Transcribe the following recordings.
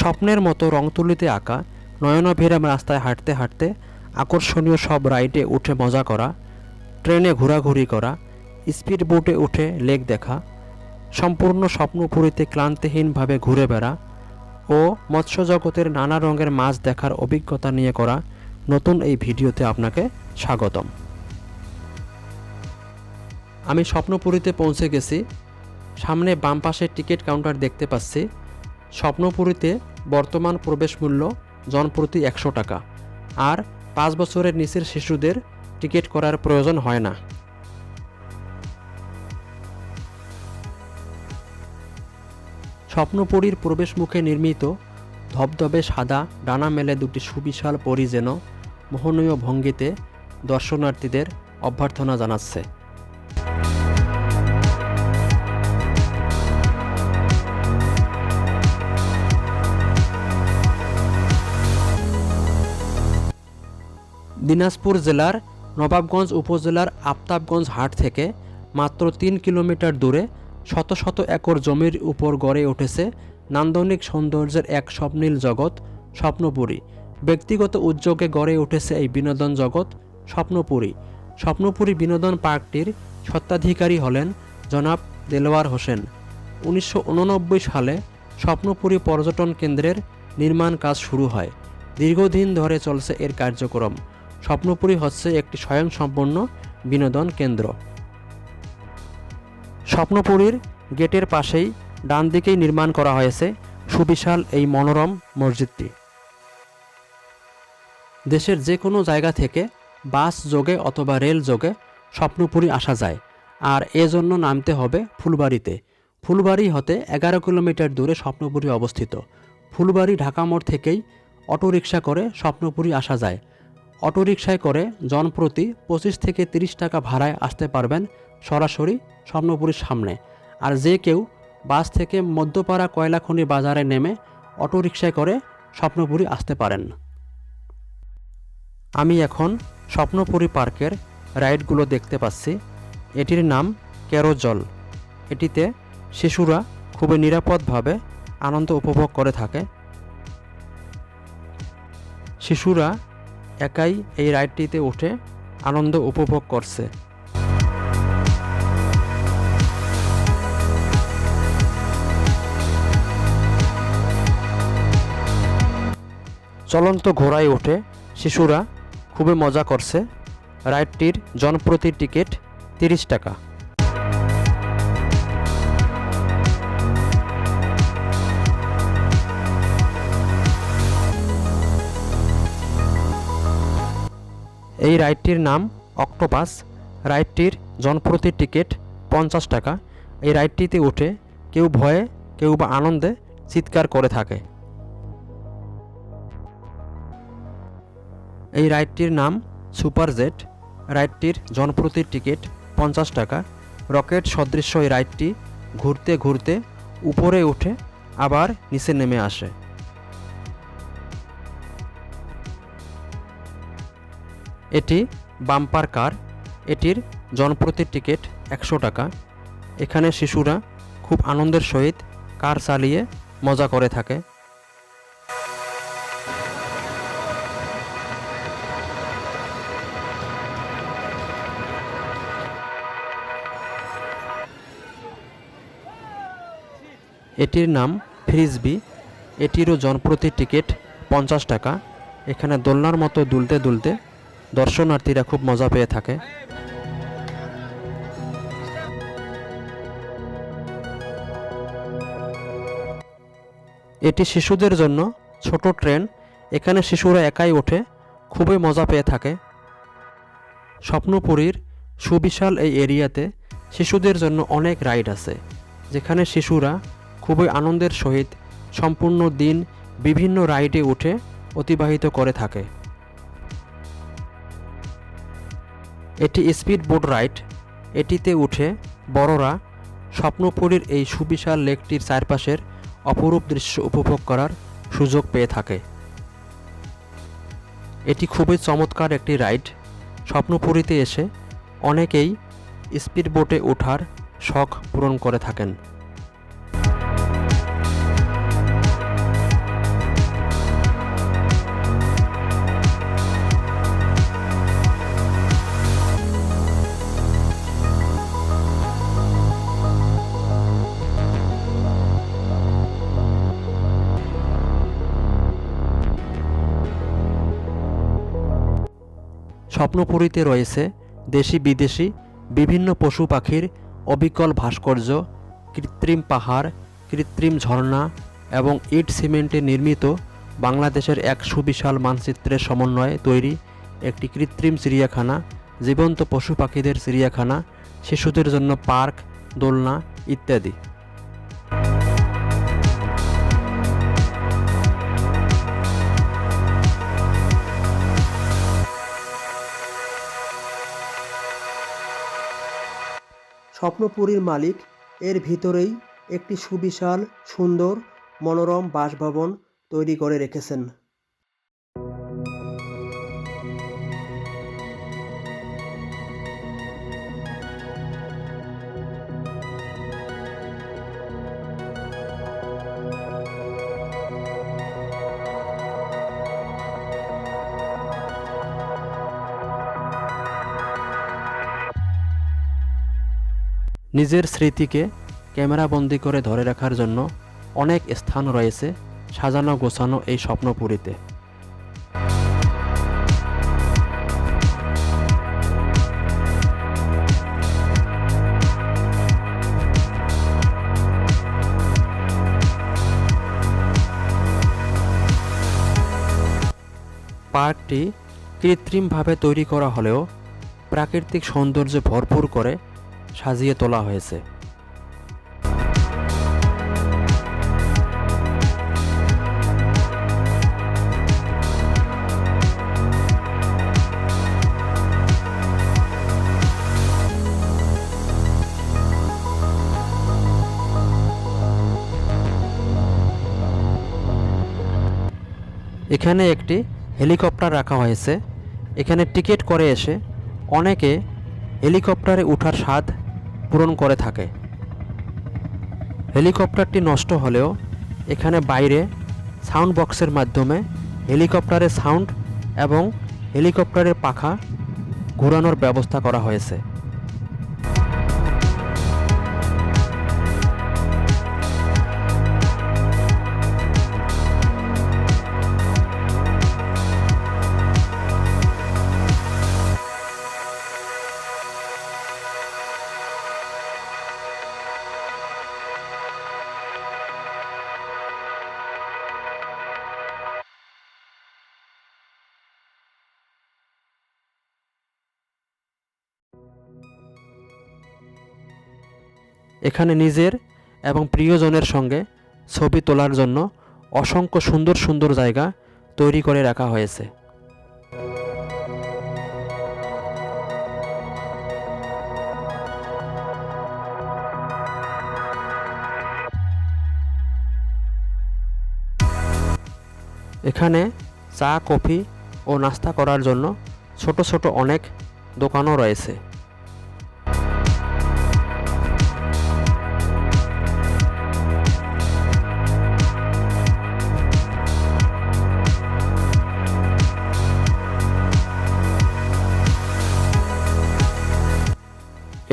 স্বপ্নের মতো রংতুলিতে আঁকা, নয়নাভিরাম রাস্তায় হাঁটতে হাঁটতে আকর্ষণীয় সব রাইডে উঠে মজা করা, ট্রেনে ঘোরাঘুরি করা স্পিড বোটে উঠে লেক দেখা, সম্পূর্ণ স্বপ্নপুরীতে ক্লান্তিহীনভাবে ঘুরে বেড়া ও মৎস্য জগতের নানা রঙের মাছ দেখার অভিজ্ঞতা নিয়ে করা নতুন এই ভিডিওতে আপনাকে স্বাগতম। আমি স্বপ্নপুরীতে পৌঁছে গেছি, সামনে বাম পাশে টিকিট কাউন্টার দেখতে পাচ্ছি। স্বপ্নপুরীতে বর্তমান প্রবেশ মূল্য জনপ্রতি একশো টাকা। আর পাঁচ বছরের নিচের শিশুদের টিকিট করার প্রয়োজন হয় না। স্বপ্নপুরীর প্রবেশ মুখে নির্মিত ধবধবে সাদা ডানা মেলে দুটি সুবিশাল পরি যেন মোহনীয় ভঙ্গিতে দর্শনার্থীদের অভ্যর্থনা জানাচ্ছে। দিনাজপুর জেলার নবাবগঞ্জ উপজেলার আফতাবগঞ্জ হাট থেকে মাত্র তিন কিলোমিটার দূরে শত শত একর জমির উপর গড়ে উঠেছে নান্দনিক সৌন্দর্যের এক স্বপ্নীল জগৎ, স্বপ্নপুরী। ব্যক্তিগত উদ্যোগে গড়ে উঠেছে এই বিনোদন জগৎ, স্বপ্নপুরী। স্বপ্নপুরী বিনোদন পার্কটির স্বত্বাধিকারী হলেন জনাব দেলোয়ার হোসেন। উনিশশো উননব্বই সালে স্বপ্নপুরী পর্যটন কেন্দ্রের নির্মাণ কাজ শুরু হয়। দীর্ঘদিন ধরে চলছে এর কার্যক্রম। স্বপ্নপুরী হচ্ছে একটি স্বয়ংসম্পন্ন বিনোদন কেন্দ্র। স্বপ্নপুরীর গেটের পাশেই ডান দিকেই নির্মাণ করা হয়েছে সুবিশাল এই মনোরম মসজিদটি। দেশের যে কোনো জায়গা থেকে বাস যোগে অথবা রেল যোগে স্বপ্নপুরী আসা যায়, আর এজন্য নামতে হবে ফুলবাড়িতে। ফুলবাড়ি হতে এগারো কিলোমিটার দূরে স্বপ্নপুরী অবস্থিত। ফুলবাড়ি ঢাকা মোড় থেকেই অটোরিকশা করে স্বপ্নপুরী আসা যায়। অটোরিকশায় করে জনপ্রতি পঁচিশ থেকে তিরিশ টাকা ভাড়ায় আসতে পারবেন সরাসরি স্বপ্নপুরীর সামনে। আর যে কেউ বাস থেকে মধ্যপাড়া কয়লাখনি বাজারে নেমে অটোরিকশায় করে স্বপ্নপুরী আসতে পারেন। আমি এখন স্বপ্নপুরী পার্কের রাইডগুলো দেখতে পাচ্ছি। এটির নাম ক্যারোজল এটিতে শিশুরা খুবই নিরাপদভাবে আনন্দ উপভোগ করে থাকে। শিশুরা একাই এই রাইডটিতে উঠে আনন্দ উপভোগ করছে। চলন্ত ঘোড়ায় উঠে শিশুরা খুবই মজা করছে। রাইডটির জনপ্রতি টিকিট তিরিশ টাকা। এই রাইডটির নাম অক্টোপাস। রাইডটির জনপ্রতি টিকিট পঞ্চাশ টাকা। এই রাইডটিতে উঠে কেউ ভয়ে, কেউ বা আনন্দে চিৎকার করে থাকে। এই রাইডটির নাম সুপার জেট। রাইডটির জনপ্রতি টিকিট পঞ্চাশ টাকা। রকেট সদৃশ্য এই রাইডটি ঘুরতে ঘুরতে উপরে উঠে আবার নিচে নেমে আসে। এটি বাম্পার কার। এটির জনপ্রতি টিকিট একশো টাকা। এখানে শিশুরা খুব আনন্দের সহিত কার চালিয়ে মজা করে থাকে। এটির নাম ফ্রিজবি। এটিরও জনপ্রতি টিকিট পঞ্চাশ টাকা। এখানে দোলনার মতো দুলতে দুলতে দর্শনার্থীরা খুব মজা পেয়ে থাকে। এটি শিশুদের জন্য ছোট ট্রেন। এখানে শিশুরা একাই ওঠে, খুবই মজা পেয়ে থাকে। স্বপ্নপুরীর সুবিশাল এই এরিয়াতে শিশুদের জন্য অনেক রাইড আছে, যেখানে শিশুরা খুবই আনন্দের সহিত সম্পূর্ণ দিন বিভিন্ন রাইডে উঠে অতিবাহিত করে থাকে। এটি স্পিড বোট রাইড। এটিতে উঠে বড়রা স্বপ্নপুরীর এই সুবিশাল লেকটির চারপাশের অপরূপ দৃশ্য উপভোগ করার সুযোগ পেয়ে থাকে। এটি খুবই চমৎকার একটি রাইড। স্বপ্নপুরীতে এসে অনেকেই স্পিড বোটে ওঠার শখ পূরণ করে থাকেন। স্বপ্নপুরীতে রয়েছে দেশি বিদেশি বিভিন্ন পশু পাখির অবিকল ভাস্কর্য, কৃত্রিম পাহাড়, কৃত্রিম ঝর্ণা এবং ইট সিমেন্টে নির্মিত বাংলাদেশের এক সুবিশাল মানচিত্রের সমন্বয়ে তৈরি একটি কৃত্রিম চিড়িয়াখানা, জীবন্ত পশু পাখিদের চিড়িয়াখানা, শিশুদের জন্য পার্ক, দোলনা ইত্যাদি। স্বপ্নপুরীর মালিক। এর ভিতরেই একটি সুবিশাল সুন্দর মনোরম বাসভবন তৈরি করে রেখেছেন। নিজের স্মৃতিকে ক্যামেরাবন্দি করে ধরে রাখার জন্য অনেক স্থান রয়েছে সাজানো গোছানো এই স্বপ্নপুরীতে। পার্কটি কৃত্রিমভাবে তৈরি করা হলেও প্রাকৃতিক সৌন্দর্যে ভরপুর করে সাজিয়ে তোলা হয়েছে। এখানে একটি হেলিকপ্টার রাখা হয়েছে। এখানে টিকিট করে এসে অনেকে হেলিকপ্টারে ওঠার স্বাদ পূরণ করে থাকে। হেলিকপ্টারটি নষ্ট হলেও এখানে বাইরে সাউন্ড বক্সের মাধ্যমে হেলিকপ্টারের সাউন্ড এবং হেলিকপ্টারের পাখা ঘোরানোর ব্যবস্থা করা হয়েছে। এখানে নিজের এবং প্রিয়জনের সঙ্গে ছবি তোলার জন্য অসংখ্য সুন্দর সুন্দর জায়গা তৈরি করে রাখা হয়েছে। এখানে চা, কফি ও নাস্তা করার জন্য ছোট ছোট অনেক দোকানও রয়েছে।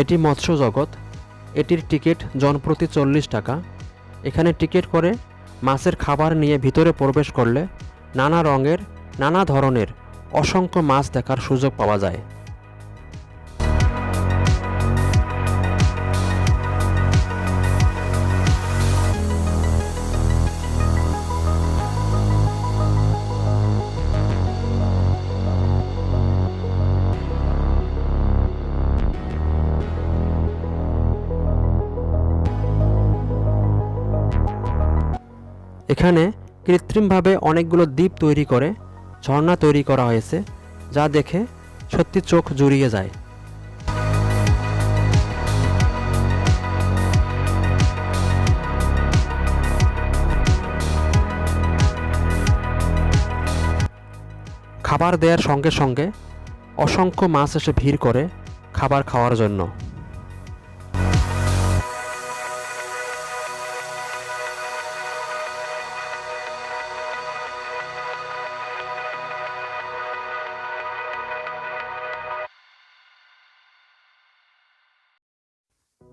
এটি মৎস্য জগৎ। এটির টিকিট জনপ্রতি চল্লিশ টাকা। এখানে টিকিট করে মাছের খাবার নিয়ে ভিতরে প্রবেশ করলে নানা রঙের, নানা ধরনের অসংখ্য মাছ দেখার সুযোগ পাওয়া যায়। এখানে কৃত্রিমভাবে অনেকগুলো দ্বীপ তৈরি করে, ঝর্ণা তৈরি করা হয়েছে, যা দেখে সত্যি চোখ জুড়িয়ে যায়। খাবার দেওয়ার সঙ্গে সঙ্গে অসংখ্য মাছ এসে ভিড় করে খাবার খাওয়ার জন্য।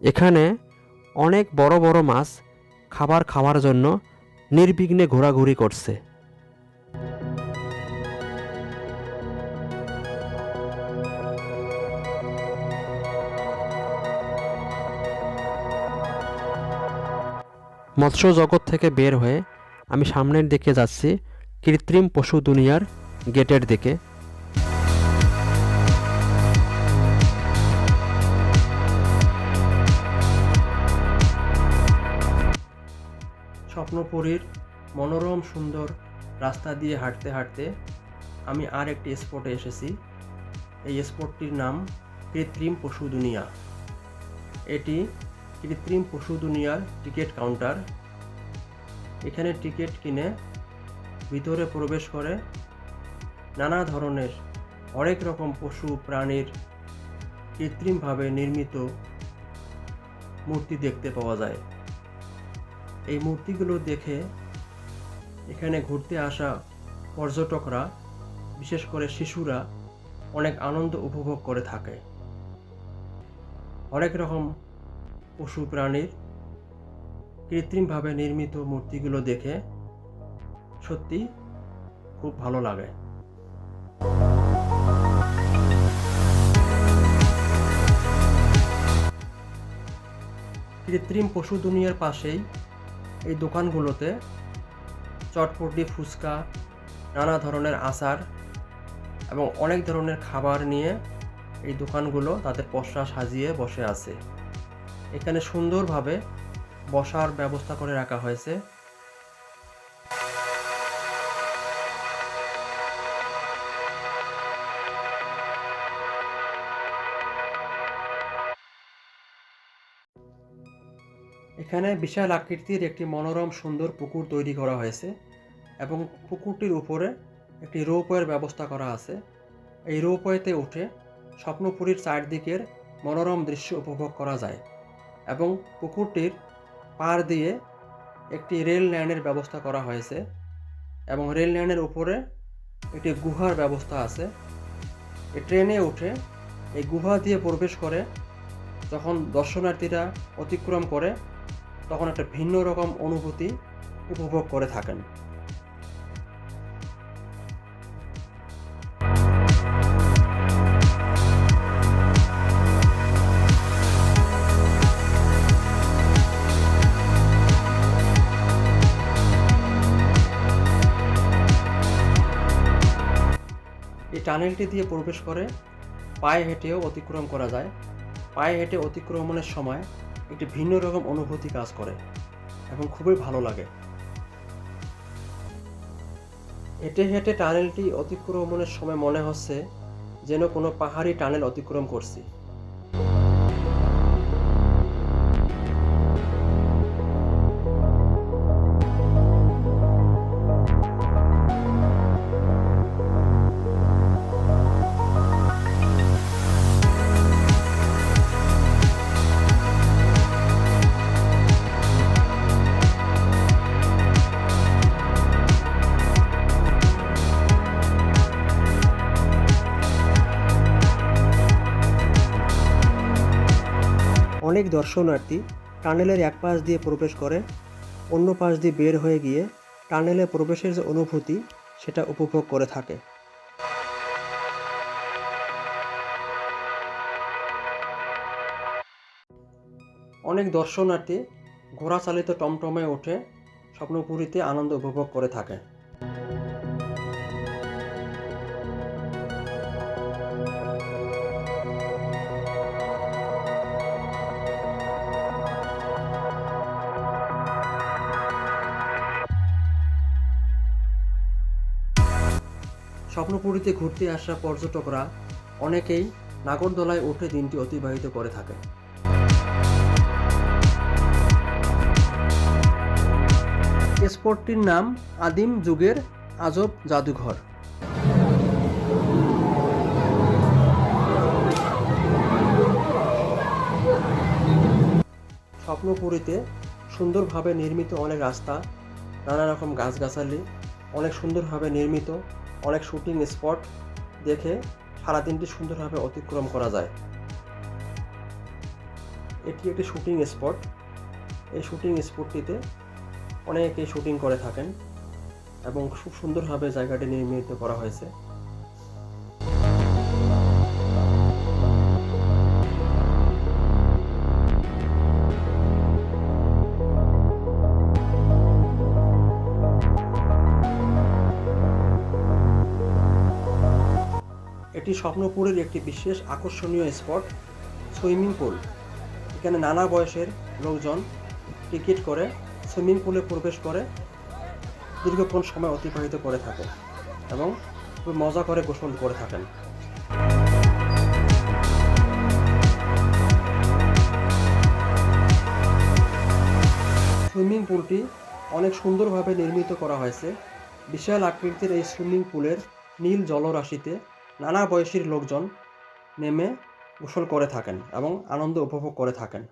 এখানে অনেক বড় বড় মাছ খাবার খাওয়ার জন্য নির্বিঘ্নে ঘোরাঘুরি করছে। মৎস্য জগৎ থেকে বের হয়ে আমি সামনের দিকে যাচ্ছি, কৃত্রিম পশু দুনিয়ার গেটের দিকে। স্বপ্নপুরীর মনোরম, সুন্দর রাস্তা দিয়ে হাঁটতে হাঁটতে আমি আর একটি স্পটে এসেছি। এই স্পটটির নাম কৃত্রিম পশু দুনিয়া। এটি কৃত্রিম পশু দুনিয়ার টিকিট কাউন্টার। এখানে টিকিট কিনে ভিতরে প্রবেশ করে নানা ধরনের অনেক রকম পশু প্রাণীর কৃত্রিমভাবে নির্মিত মূর্তি দেখতে পাওয়া যায়। এই মূর্তিগুলো দেখে এখানে ঘুরতে আসা পর্যটকরা, বিশেষ করে শিশুরা, অনেক আনন্দ উপভোগ করে থাকে। অনেক রকম পশু প্রাণীর কৃত্রিমভাবে নির্মিত মূর্তিগুলো দেখে সত্যি খুব ভালো লাগে। কৃত্রিম পশু দুনিয়ার পাশেই এই দোকানগুলোতে চটপটি, ফুচকা, নানা ধরনের আচার এবং অনেক ধরনের খাবার নিয়ে এই দোকানগুলো তাদের পসরা সাজিয়ে বসে আছে। এখানে সুন্দরভাবে বসার ব্যবস্থা করে রাখা হয়েছে। এখানে বিশাল আকৃতির একটি মনোরম সুন্দর পুকুর তৈরি করা হয়েছে এবং পুকুরটির উপরে একটি রোপওয়ের ব্যবস্থা করা আছে। এই রোপওয়েতে উঠে স্বপ্নপুরীর চারদিকের মনোরম দৃশ্য উপভোগ করা যায় এবং পুকুরটির পার দিয়ে একটি রেল লাইনের ব্যবস্থা করা হয়েছে এবং রেল লাইনের উপরে একটি গুহার ব্যবস্থা আছে। এই ট্রেনে উঠে এই গুহা দিয়ে প্রবেশ করে যখন দর্শনার্থীরা অতিক্রম করে তখন একটা ভিন্ন রকম অনুভূতি উপভোগ করে থাকেন। এই টানেলটি দিয়ে প্রবেশ করে পায়ে হেঁটেও অতিক্রম করা যায়। পায়ে হেঁটে অতিক্রমণের সময় একটি ভিন্ন রকম অনুভূতি কাজ করে এবং খুবই ভালো লাগে। হেঁটে হেঁটে টানেলটি অতিক্রমণের সময় মনে হচ্ছে যেন কোনো পাহাড়ি টানেল অতিক্রম করছি। অনেক দর্শনার্থী টানেলের এক পাশ দিয়ে প্রবেশ করে অন্য পাশ দিয়ে বের হয়ে গিয়ে টানেলে প্রবেশের যে অনুভূতি, সেটা উপভোগ করে থাকে। অনেক দর্শনার্থী ঘোড়া চালিত টমটমে ওঠে স্বপ্নপুরীতে আনন্দ উপভোগ করে থাকে। স্বপ্নপুরীতে ঘুরতে আসা পর্যটকরা অনেকেই নাগরদোলায় উঠে দিনটি অতিবাহিত করে থাকে স্পটটির নাম আদিম যুগের আজব জাদুঘর। স্বপ্নপুরীতে সুন্দরভাবে নির্মিত অনেক রাস্তা, নানা রকম গাছগাছালি, অনেক সুন্দরভাবে নির্মিত অনেক শুটিং স্পট দেখে সারাদিনটি সুন্দরভাবে অতিক্রম করা যায়। এটি একটি শুটিং স্পট এই শুটিং স্পটটিতে অনেকে শুটিং করে থাকেন এবং খুব সুন্দরভাবে জায়গাটি নির্মিত করা হয়েছে। স্বপ্নপুরের একটি বিশেষ আকর্ষণীয় স্পট, সুইমিং পুল। এখানে নানা বয়সের লোকজন টিকিট করে, সুইমিং পুলে প্রবেশ করে, দীর্ঘক্ষণ সময় অতিবাহিত করে থাকে এবং খুব মজা করে গোসল করে থাকেন। সুইমিং পুলটি অনেক সুন্দরভাবে নির্মিত করা হয়েছে। বিশাল আকৃতির এই সুইমিং পুলের নীল জলরাশিতে নানা বয়সীর লোকজন নেমে গোসল করে থাকেন এবং আনন্দ উপভোগ করে থাকেন।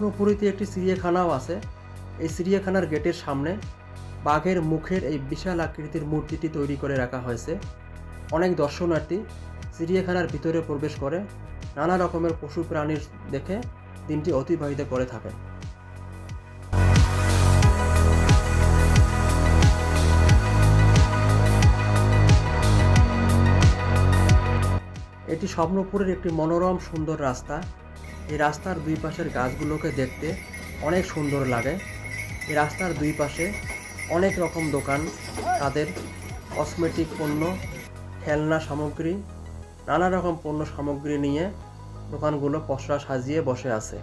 স্বপ্নপুরীতে একটি চিড়িয়াখানাও আছে। এই চিড়িয়াখানার গেটের সামনে বাঘের মুখের এই বিশাল আকৃতির মূর্তিটি তৈরি করে রাখা হয়েছে। অনেক দর্শনার্থী চিড়িয়াখানার ভিতরে প্রবেশ করে নানা রকমের পশু প্রাণীর দেখে দিনটি অতিবাহিত করে থাকে এটি স্বপ্নপুরের একটি মনোরম সুন্দর রাস্তা। এই রাস্তার দুই পাশের গাছগুলোকে দেখতে অনেক সুন্দর লাগে। এই রাস্তার দুই পাশে অনেক রকম দোকান, তাদের কসমেটিক পণ্য, খেলনা সামগ্রী, নানা রকম পণ্য সামগ্রী নিয়ে দোকানগুলো পসরা সাজিয়ে বসে আছে।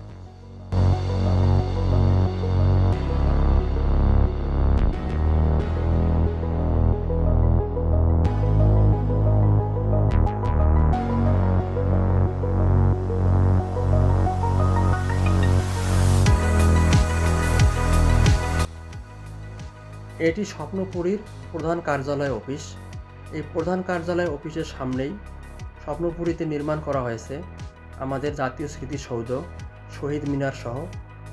এটি স্বপ্নপুরীর প্রধান কার্যালয় অফিস। এই প্রধান কার্যালয় অফিসের সামনেই স্বপ্নপুরীতে নির্মাণ করা হয়েছে আমাদের জাতীয় স্মৃতিসৌধ, শহীদ মিনার সহ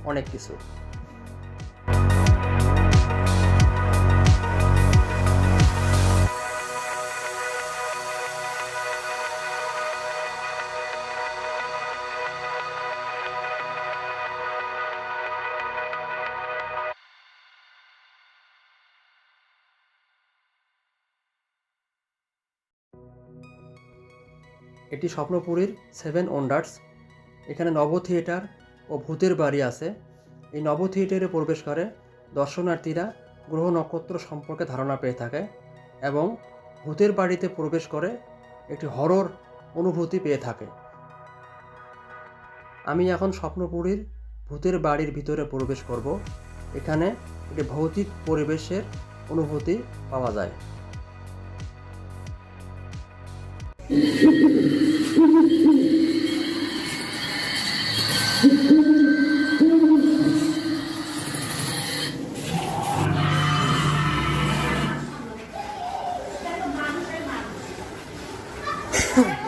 অনেক কিছু। এটি স্বপ্নপুরীর সেভেন ওন্ডার্স এখানে নব থিয়েটার ও ভূতের বাড়ি আছে। এই নব থিয়েটারে প্রবেশ করে দর্শনার্থীরা গ্রহ নক্ষত্র সম্পর্কে ধারণা পেয়ে থাকে এবং ভূতের বাড়িতে প্রবেশ করে একটি হরর অনুভূতি পেয়ে থাকে। আমি এখন স্বপ্নপুরীর ভূতের বাড়ির ভিতরে প্রবেশ করব। এখানে একটি ভৌতিক পরিবেশের অনুভূতি পাওয়া যায়।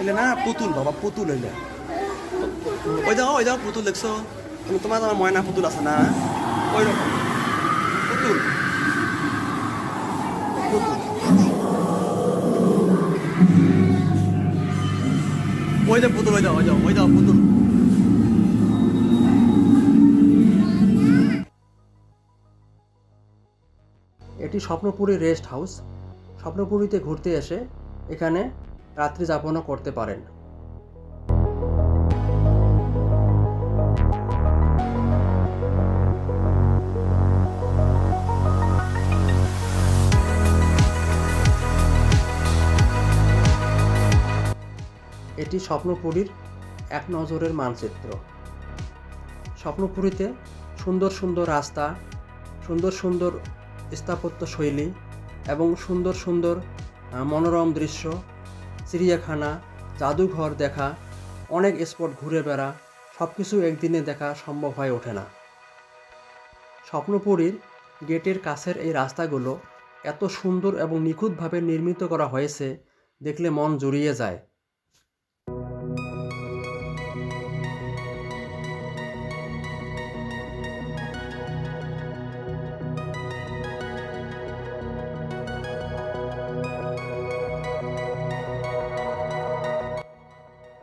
এলে না পুতুল বাবা পুতুল এলে ওই দেখো ওই দেখো পুতুল দেখছো তুমি তোমার তোমার ময়না পুতুল আছে না ওই রকম পুতুল পুতুল এটি স্বপ্নপুরী রেস্ট হাউস। স্বপ্নপুরীতে ঘুরতে এসে এখানে রাত্রি যাপনও করতে পারেন। এটি স্বপ্নপুরীর এক নজরের মানচিত্র। স্বপ্নপুরীতে সুন্দর সুন্দর রাস্তা, সুন্দর সুন্দর স্থাপত্য শৈলী এবং সুন্দর সুন্দর মনোরম দৃশ্য, চিড়িয়াখানা, জাদুঘর দেখা, অনেক স্পট ঘুরে বেড়া সব কিছু একদিনে দেখা সম্ভব হয়ে ওঠে না। স্বপ্নপুরীর গেটের কাছের এই রাস্তাগুলো এত সুন্দর এবং নিখুঁতভাবে নির্মিত করা হয়েছে, দেখলে মন জুড়িয়ে যায়।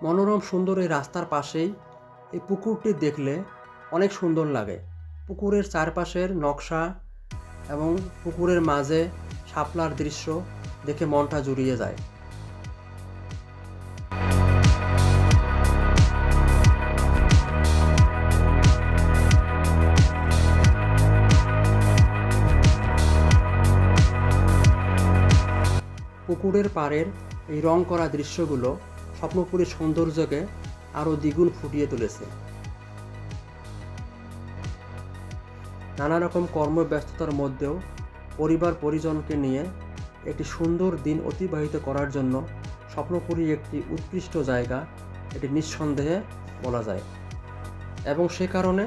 মনোরম সুন্দর এই রাস্তার পাশেই এই পুকুরটি দেখলে অনেক সুন্দর লাগে। পুকুরের চারপাশের নকশা এবং পুকুরের মাঝে শাপলার দৃশ্য দেখে মনটা জুড়িয়ে যায়। পুকুরের পাড়ের এই রং করা দৃশ্যগুলো স্বপ্নপুরীর সৌন্দর্যকে আরও দ্বিগুণ ফুটিয়ে তুলেছে। নানা রকম কর্মব্যস্ততার মধ্যেও পরিবার পরিজনকে নিয়ে একটি সুন্দর দিন অতিবাহিত করার জন্য স্বপ্নপুরী একটি উৎকৃষ্ট জায়গা এটি নিঃসন্দেহে বলা যায়। এবং সে কারণে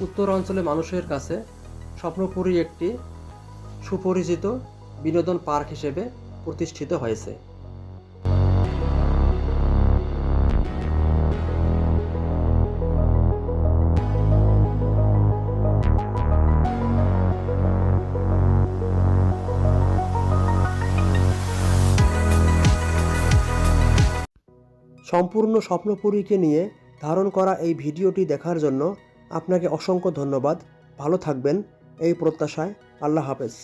উত্তর অঞ্চলের মানুষের কাছে স্বপ্নপুরী একটি সুপরিচিত বিনোদন পার্ক হিসেবে প্রতিষ্ঠিত হয়েছে। সম্পূর্ণ স্বপ্নপুরীকে নিয়ে ধারণ করা এই ভিডিওটি দেখার জন্য আপনাকে অসংখ্য ধন্যবাদ। ভালো থাকবেন। এই প্রত্যাশায় আল্লাহ হাফেজ।